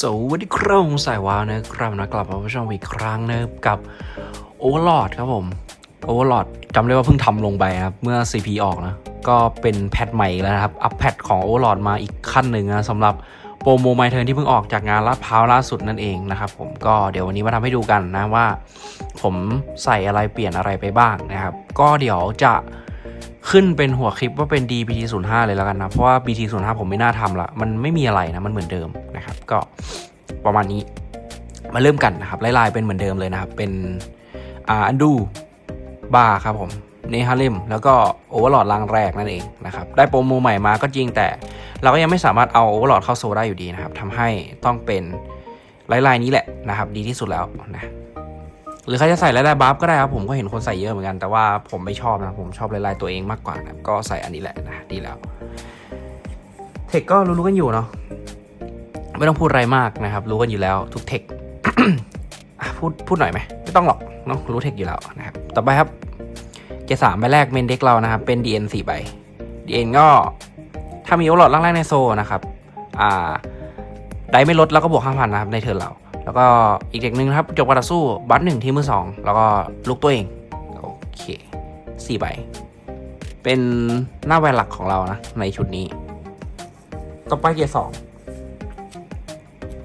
สวัสดีครับผมสายวาวนะครับนะกลับมาพบชมอีกครั้งนะครับกับ Overlord ครับผม Overlord จำได้ว่าเพิ่งทำลงไปนะครับ เมื่อ CP ออกนะ ก็เป็นแพทใหม่แล้วนะครับ อัปแพทของ Overlord มาอีกขั้นหนึ่งนะสำหรับโปรโมไมเทิร์นที่เพิ่งออกจากงานลาดพร้าวล่าสุดนั่นเองนะครับผมก็เดี๋ยววันนี้มาทำให้ดูกันนะว่า ผมใส่อะไรเปลี่ยนอะไรไปบ้างนะครับ ก็เดี๋ยวจะขึ้นเป็นหัวคลิปว่าเป็น DBT 0 5 เลยแล้วกันนะ เพราะว่า BT 0 5 ผมไม่น่าทำละมันไม่มีอะไรนะ มันเหมือนเดิม นะครับ ก็ประมาณนี้มาเริ่มกันนะครับไล่ๆเป็นเหมือนเดิมเลยนะครับ เป็นอันดูบาร์ครับผมเนฮาเลมแล้วก็โอเวอร์ลอดรางแรกนั่นเองนะครับได้โปรโมใหม่มาก็จริงแต่ เราก็ยังไม่สามารถเอาโอเวอร์ลอดเข้าโซได้อยู่ดีนะครับทำให้ต้องเป็นไล่ๆนี้แหละนะครับ ดีที่สุดแล้วนะหรือใครจะใส่ลายๆบัฟก็ได้ครับผมก็เห็นคนใส่เยอะเหมือนกันแต่ว่าผมไม่ชอบนะผมชอบลายๆตัวเองมากกว่านะก็ใส่อันนี้แหละนะดีแล้วเทคก็รู้ๆกันอยู่เนาะ ไม่ต้องพูดอะไรมากนะครับ รู้กันอยู่แล้วทุกเทคพูดพูดหน่อยไหมไม่ต้องหรอกเนาะรู้เทคอยู่แล้วนะครับต่อไปครับเจสามใบแรกเมนเด็กเรานะครับ เป็น DN 4ใบ DN ก็ถ้ามีโอลอดล่างแรกในโซนะครับอ่าได้ไม่ลดแล้วก็บวก5,000นนะครับในเทิร์นเรา แล้วก็อีกเด็กหนึ่งครับ จบการต่อสู้บัตหนึ่งที่มือสองแล้วก็ลุกตัวเองโอเคสี่ใบ เป็นหน้าแวนหลักของเรานะในชุดนี้ ต่อไปเกียร์สอง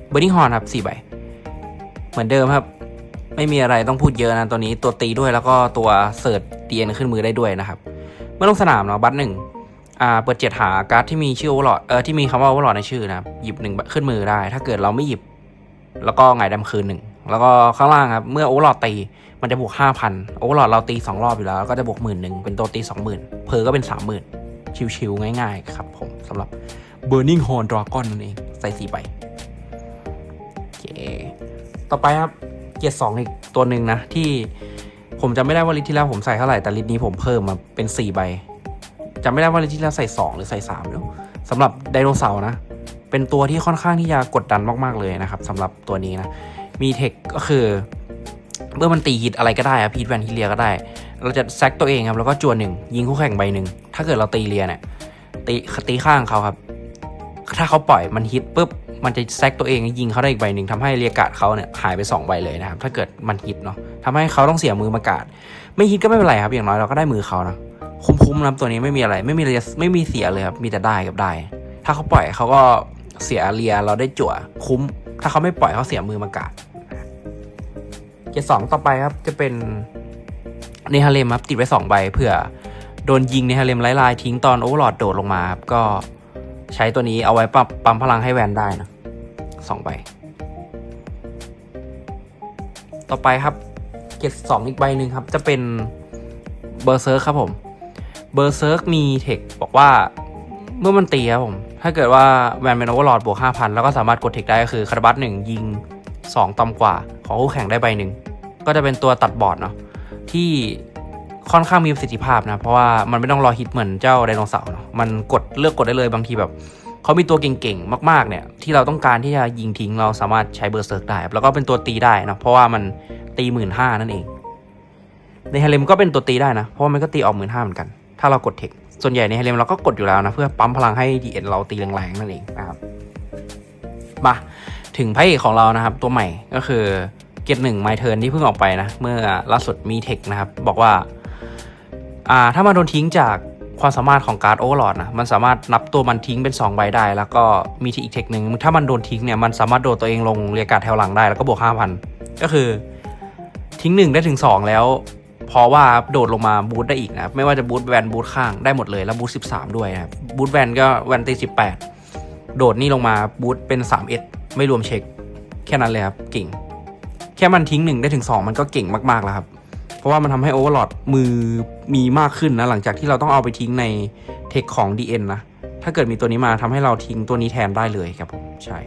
เบอร์นิงฮอนครับสี่ใบ เหมือนเดิมครับ ไม่มีอะไรต้องพูดเยอะนะตัวนี้ตัวตีด้วยแล้วก็ตัวเสิร์ชเตียนขึ้นมือได้ด้วยนะครับ เมื่อลงสนามเนาะบัตหนึ่งอ่าเปิดเจ็ดหาการ์ดที่มีชื่อวอร์ลอดเออที่มีคำว่าโอเวอร์ลอดในชื่อนะครับหยิบหนึ่งขึ้นมือได้ ถ้าเกิดเราไม่หยิบ แล้วก็ไงายดำคืนหนึ่งแล้วก็ข้างล่างครับเมื่อโอเวอร์ลอดตีมันจะบวกห้าพันโอเวอร์ลอดเราตีสองรอบอยู่แล้วก็จะบวกหมื่นหนึ่งเป็นตัวตีสองหมื่นเพอก็เป็นสามหมื่นชิวๆง่ายๆ ครับผมสำหรับ Burning Horn Dragon นั่นเอง ใส่สี่ใบโอ เค ต่อไปครับเกียร์สองอีกตัวหนึ่งนะ ที่ผมจำไม่ได้ว่าลิตรที่แล้วผมใส่เท่าไหร่แต่ลิตรนี้ผมเพิ่มมาเป็นสี่ใบจำไม่ได้ว่าลิตรที่แล้วใส่สองหรือใส่สามเนาะสำหรับไดโนเสาร์นะ เป็นตัวที่ค่อนข้างที่จะกดดันมากๆเลยนะครับสำหรับตัวนี้นะ มีเทคก็คือเมื่อมันตีฮิตอะไรก็ได้อะพีทแวนฮิเลียก็ได้ เราจะแซกตัวเองครับแล้วก็จวนหนึ่งยิงคู่แข่งใบหนึ่งถ้าเกิดเราตีเลียเนี่ยตีตีข้างเขาครับ ถ้าเขาปล่อยมันฮิตปุ๊บ มันจะแซกตัวเองยิงเขาได้อีกใบหนึ่งทำให้เรียกาดเขาเนี่ยหายไป2ใบเลยนะครับถ้าเกิดมันฮิตเนาะทำให้เขาต้องเสียมือมากาด ไม่ฮิตก็ไม่เป็นไรครับอย่างน้อยเราก็ได้มือเขานะคุ้มๆนะตัวนี้ไม่มีอะไรไม่มีไรไม่มีเสียเลยครับมีแต่ได้กับได้ ถ้าเขาปล่อยเขาก็เสียเรียเราได้จั่วคุ้ม ถ้าเขาไม่ปล่อยเขาเสียมือมากาดเกียร์สองต่อไปครับจะเป็นเนฮาเลมครับติดไว้สองใบเผื่อโดนยิงเนฮาเลมไล่ลายทิ้งตอนโอเวอร์ลอดโดดลงมาครับก็ ใช้ตัวนี้เอาไว้ปั๊มปั๊มพลังให้แวนได้นะสองใบ ต่อไปครับเกียร์สองอีกใบหนึ่งครับ จะเป็นเบอร์เซิร์ครับผมเบอร์เซิร์กมีเทคบอกว่าเมื่อมันตีครับผม ถ้าเกิดว่าแวนเป็นโอเวอร์ลอดบวก 5,000 แล้วก็สามารถกดเทคได้ก็คือคาราบัตหนึ่งยิง 2ต่ำกว่า ของคู่แข่งได้ใบหนึ่ง ก็จะเป็นตัวตัดบอร์ดเนาะที่ ค่อนข้างมีประสิทธิภาพนะ เพราะว่ามันไม่ต้องรอฮิตเหมือนเจ้าไดโนเสาร์เนาะมันกดเลือกกดได้เลยบางทีแบบเขามีตัวเก่งๆ มากๆ เนี่ย ที่เราต้องการที่จะยิงทิ้งเราสามารถใช้เบอร์เซิร์กได้ครับแล้วก็เป็นตัวตีได้นะเพราะว่ามันตีหมื่นห้านั่นเอง ในเฮเลมก็เป็นตัวตีได้นะ เพราะว่ามันก็ตีออกหมื่นห้าเหมือนกัน ถ้าเรากดเทค ส่วนใหญ่ในเฮเลมเราก็กดอยู่แล้วนะ เพื่อปั๊มพลังให้ดีเอ็นเราตีแรงๆ นั่นเองนะครับ มาถึงพระเอกของเรานะครับ ตัวใหม่ก็คือเกตหนึ่งไมเทิร์นที่เพิ่งออกไปนะ เมื่อล่าสุดมีเทคนะครับ บอกว่า อ่าถ้ามันโดนทิ้งจากความสามารถของการ์ดโอเวอร์ลอดนะมันสามารถนับตัวมันทิ้งเป็น 2 ใบได้ แล้วก็มีที่อีกเทคหนึ่งถ้ามันโดนทิ้งเนี่ยมันสามารถโดดตัวเองลงเรียการ์ดแถวหลังได้แล้วก็บวก5,000 ก็คือทิ้งหนึ่งได้ถึง 2 แล้วเพราะว่าโดดลงมาบูทได้อีกนะไม่ว่าจะบูทแวนบูทข้างได้หมดเลยแล้วบูท13 ด้วยนะครับบูทแวนก็แวนตี18 โดดนี่ลงมาบูทเป็น3เอไม่รวมเช็ค แค่นั้นเลยครับเก่ง แค่มันทิ้งหนึ่งได้ถึง 2 มันก็เก่งมากๆแล้วครับเพราะว่ามันทำให้โอเวอร์ลอดมือ มีมากขึ้นนะหลังจากที่เราต้องเอาไปทิ้งในเทคของ DN นะ ถ้าเกิดมีตัวนี้มาทำให้เราทิ้งตัวนี้แทนได้เลยครับผมใช่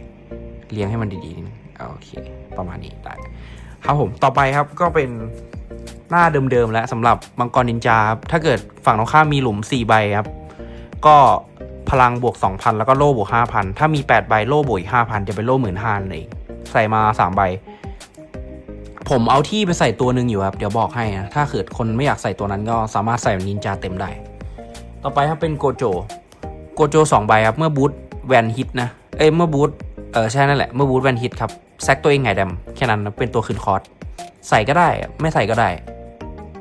เลี้ยงให้มันดีๆนิดนึงโอเค ประมาณนี้ได้ครับผมต่อไปครับก็เป็นหน้าเดิมๆแล้วสำหรับมังกรนินจาครับถ้าเกิดฝั่งตรงข้ามมีหลุม 4 ใบครับ ก็พลังบวก 2,000 แล้วก็โล่บวก 5,000 ถ้ามี 8 ใบโล่บวกอีก5,000 จะเป็นโล่หมื่นห้าเลย ใส่มา 3 ใบ ผมเอาที่ไปใส่ตัวหนึ่งอยู่ครับ เดี๋ยวบอกให้นะ ถ้าเกิดคนไม่อยากใส่ตัวนั้นก็สามารถใส่นินจาเต็มได้ ต่อไปครับเป็นโกโจ โกโจ2ใบครับ เมื่อบูทแวนฮิตนะ เอ้ย เมื่อบูทเออใช่นั่นแหละ เมื่อบูทแวนฮิตครับ แซกตัวเองไงแดมแค่นั้นนะเป็นตัวคืนคอร์สใส่ก็ได้ ไม่ใส่ก็ได้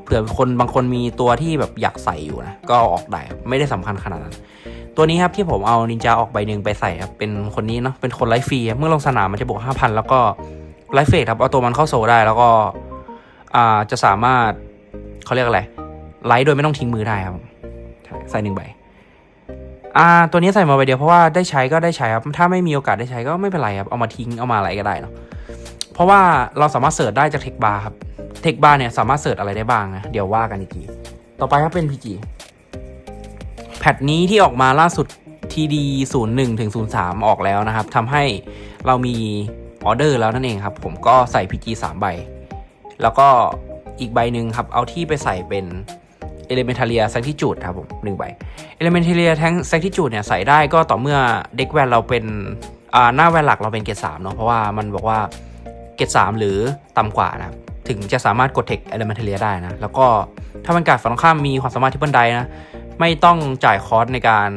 เผื่อคนบางคนมีตัวที่แบบอยากใส่อยู่นะ ก็เอาออกได้ ไม่ได้สำคัญขนาดนั้น ตัวนี้ครับที่ผมเอานินจาออกใบหนึ่งไปใส่ครับ เป็นคนนี้เนาะ เป็นคนไลฟ์ฟรีเมื่อลงสนามมันจะบวก5,000แล้วก็ ไลฟ์เฟสครับเอาตัวมันเข้าโซได้แล้วก็อ่าจะสามารถเขาเรียกอะไรไลฟ์โดยไม่ต้องทิ้งมือได้ครับใช่ใส่หนึ่งใบอ่าตัวนี้ใส่มาใบเดียวเพราะว่าได้ใช้ก็ได้ใช้ครับ ถ้าไม่มีโอกาสได้ใช้ก็ไม่เป็นไรครับ เอามาทิ้งเอามาอะไรก็ได้เนาะเพราะว่าเราสามารถเสิร์ชได้จากเทคบาร์ครับเทคบาร์เนี่ยสามารถเสิร์ชอะไรได้บ้างนะเดี๋ยวว่ากันอีกทีต่อไปครับเป็น PG แพทนี้ที่ออกมาล่าสุด TD 0 1ถึง03 ออกแล้วนะครับทำให้เรามี ออเดอร์แล้วนั่นเองครับ ผมก็ใส่ PG 3 ใบ แล้วก็อีกใบหนึ่งครับ เอาที่ไปใส่เป็น Elementalia Sanctitude ครับผมหนึ่งใบ Elementalia Tank Sanctitude เนี่ยใส่ได้ก็ต่อเมื่อเด็กแวนเราเป็นอ่าหน้าแวนหลักเราเป็นเกรด3เนาะเพราะว่ามันบอกว่าเกรด3หรือต่ำกว่านะถึงจะสามารถกดเทค Elementalia ได้นะ แล้วก็ถ้ามันการดฝั่งตรงข้ามมีความสามารถที่บันไดนะ ไม่ต้องจ่ายคอร์สในการ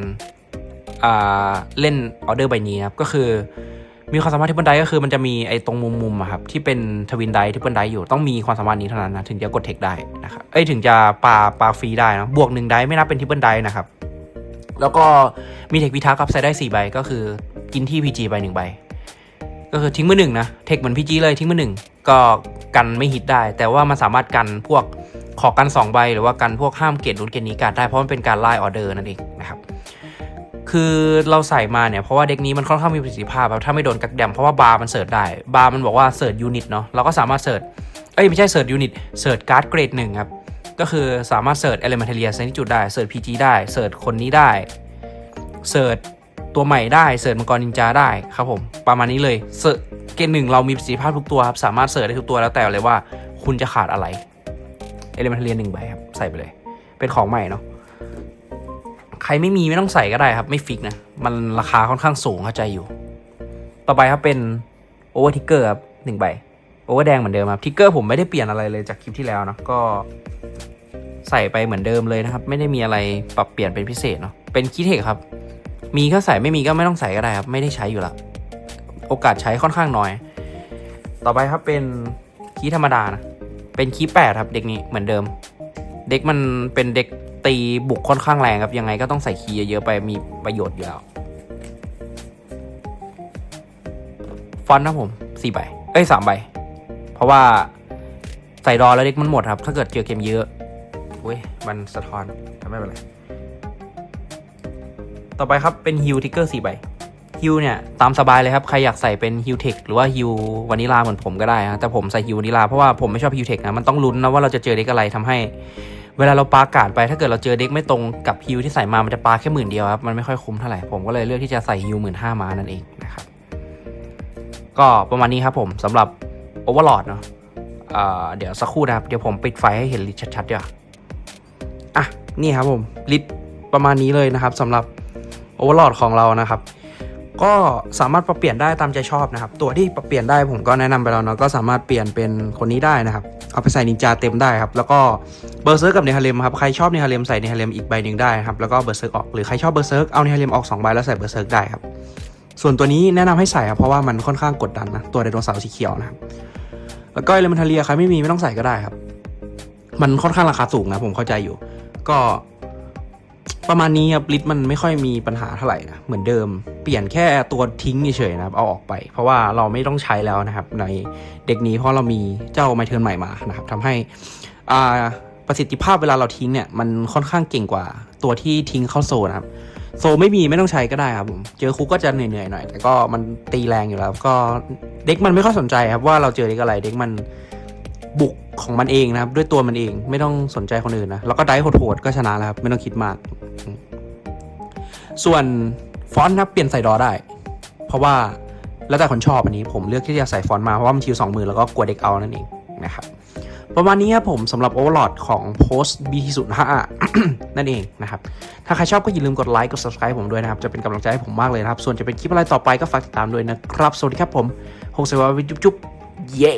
อ่าเล่นออเดอร์ใบนี้ครับก็คือ มีความสามารถที่บันไดก็คือมันจะมีไอ้ตรงมุมมุมๆอะครับที่เป็นทวินไดที่บันไดอยู่ต้องมีความสามารถนี้เท่านั้นนะถึงจะกดเทคได้นะครับเอ้ยถึงจะปาปาฟรีได้นะบวกหนึ่งไดไม่นับเป็นทิปเปิลไดนะครับแล้วก็มีเทคพิทักษ์ครับใส่ได้4ใบก็คือกินที่ PG ไปหนึ่งใบก็คือทิ้งมือหนึ่งนะเทคเหมือน PG เลยทิ้งมือหนึ่งก็กันไม่ฮิตได้ แต่ว่ามันสามารถกันพวกขอกัน2ใบหรือว่ากันพวกห้ามเกรดนู้นเกรดนี้การดได้เพราะมันเป็นการไล่ออเดอร์นั่นเองนะครับ คือเราใส่มาเนี่ยเพราะว่าเด็กนี้มันค่อนข้างมีประสิทธิภาพครับถ้าไม่โดนกักแดมเพราะว่าบาร์มันเสิร์ชได้บาร์มันบอกว่าเสิร์ชยูนิตเนาะเราก็สามารถเสิร์ชเอ้ยไม่ใช่เสิร์ชยูนิตเสิร์ชการ์ดเกรดหนึ่งครับก็คือสามารถเสิร์ชเอลิเมนเทเรียเซนจุดได้เสิร์ชพีจีได้เสิร์ชคนนี้ได้เสิร์ชตัวใหม่ได้เสิร์ชมังกรนินจาได้ครับผมประมาณนี้เลยเสิร์ชเกณฑ์หนึ่งเรามีประสิทธิภาพทุกตัวครับสามารถเสิร์ชได้ทุกตัวแล้วแต่เลยว่าคุณจะขาดอะไรเอลิเมนเทเรียหนึ่งใบครับใส่ไปเลย เป็นของใหม่เนาะ ใครไม่มีไม่ต้องใส่ก็ได้ครับ ไม่ฟิกนะ มันราคาค่อนข้างสูงเข้าใจอยู่ ต่อไปครับเป็นโอเวอร์ทิกเกอร์ครับหนึ่งใบโอเวอร์แดงเหมือนเดิมครับทิกเกอร์ผมไม่ได้เปลี่ยนอะไรเลยจากคลิปที่แล้วนะก็ใส่ไปเหมือนเดิมเลยนะครับ ไม่ได้มีอะไรปรับเปลี่ยนเป็นพิเศษเนาะเป็นคีเทคครับ มีก็ใส่ไม่มีก็ไม่ต้องใส่ก็ได้ครับ ไม่ได้ใช้อยู่ละโอกาสใช้ค่อนข้างน้อย ต่อไปครับเป็นคีธรรมดานะเป็นคีแปดครับเด็กนี้เหมือนเดิม เด็กมันเป็นเด็ก ตีบุกค่อนข้างแรงครับ ยังไงก็ต้องใส่คีย์เยอะๆไปมีประโยชน์อยู่แล้ว ฟอนต์นะผมสี่ใบ เอ้ยสามใบ เพราะว่าใส่รอแล้วเด็กมันหมดครับ ถ้าเกิดเจอเกมเยอะเว้ย มันสะท้อนทำไม่เป็นไร ต่อไปครับเป็นฮิวทิกเกอร์สี่ใบฮิวเนี่ยตามสบายเลยครับ ใครอยากใส่เป็นฮิวเทคหรือว่าฮิววานิลาเหมือนผมก็ได้นะแต่ผมใส่ฮิววานิลาเพราะว่าผมไม่ชอบฮิวเทคนะมันต้องลุ้นนะว่าเราจะเจอเด็กอะไรทำให้ เวลาเราปาการ์ดไปถ้าเกิดเราเจอเด็กไม่ตรงกับฮิวที่ใส่มา มันจะปาแค่หมื่นเดียวครับ มันไม่ค่อยคุ้มเท่าไหร่ ผมก็เลยเลือกที่จะใส่ฮิวหมื่นห้ามานั่นเองนะครับ ก็ประมาณนี้ครับผมสำหรับโอเวอร์ลอดเนาะเดี๋ยวสักครู่นะครับ เดี๋ยวผมปิดไฟให้เห็นลิสต์ชัดๆดีกว่าอะ นี่ครับผมลิสต์ประมาณนี้เลยนะครับสำหรับโอเวอร์ลอดของเรานะครับ ก็สามารถปรับเปลี่ยนได้ตามใจชอบนะครับ ตัวที่ปรับเปลี่ยนได้ผมก็แนะนำไปแล้วเนาะก็สามารถเปลี่ยนเป็นคนนี้ได้นะครับ เอาไปใส่นินจาเต็มได้ครับ แล้วก็เบอร์เซิร์กกับเนฮาเลมครับ ใครชอบเนฮาเลมใส่เนฮาเลมอีกใบหนึ่งได้ครับ แล้วก็เบอร์เซิร์กออก หรือใครชอบเบอร์เซิร์กเอาเนฮาเลมออกสองใบแล้วใส่เบอร์เซิร์กได้ครับ ส่วนตัวนี้แนะนำให้ใส่ครับ เพราะว่ามันค่อนข้างกดดันนะ ตัวไดโนเสาร์สีเขียวนะครับ แล้วก็เอเลเมนทาเรียใครไม่มีไม่ต้องใส่ก็ได้ครับ มันค่อนข้างราคาสูงนะผมเข้าใจอยู่ ก็ ประมาณนี้ครับลิตมันไม่ค่อยมีปัญหาเท่าไหร่นะเหมือนเดิม เปลี่ยนแค่ตัวทิ้งเฉยๆนะครับเอาออกไป เพราะว่าเราไม่ต้องใช้แล้วนะครับในเด็กนี้เพราะเรามีเจ้าไมเทิร์นใหม่มานะครับทำให้อ่าประสิทธิภาพเวลาเราทิ้งเนี่ยมันค่อนข้างเก่งกว่าตัวที่ทิ้งเข้าโซนนะครับโซไม่มีไม่ต้องใช้ก็ได้ครับผมเจอคุกก็จะเหนื่อยๆหน่อย แต่ก็มันตีแรงอยู่แล้ว ก็เด็กมันไม่ค่อยสนใจครับว่าเราเจอเด็กอะไรเด็กมัน บุกของมันเองนะครับ ด้วยตัวมันเองไม่ต้องสนใจคนอื่นนะ แล้วก็ได้โหดๆก็ชนะแล้วครับ ไม่ต้องคิดมาก ส่วนฟอนต์ครับเปลี่ยนใส่ดอได้ เพราะว่าแล้วแต่คนชอบอันนี้ ผมเลือกที่จะใส่ฟอนต์มาเพราะว่ามันทิวสองมือแล้วก็กลัวเด็กเอานั่นเองนะครับประมาณนี้ครับผมสำหรับ Overlord ของ Post BT 0 5 นั่นเองนะครับ ถ้าใครชอบก็อย่าลืมกดไลค์กด subscribe ผมด้วยนะครับ จะเป็นกำลังใจให้ผมมากเลยนะครับ ส่วนจะเป็นคลิปอะไรต่อไปก็ฝากติดตามด้วยนะครับ สวัสดีครับผมโฮเซวาวิจุ๊บจุ๊บ เย้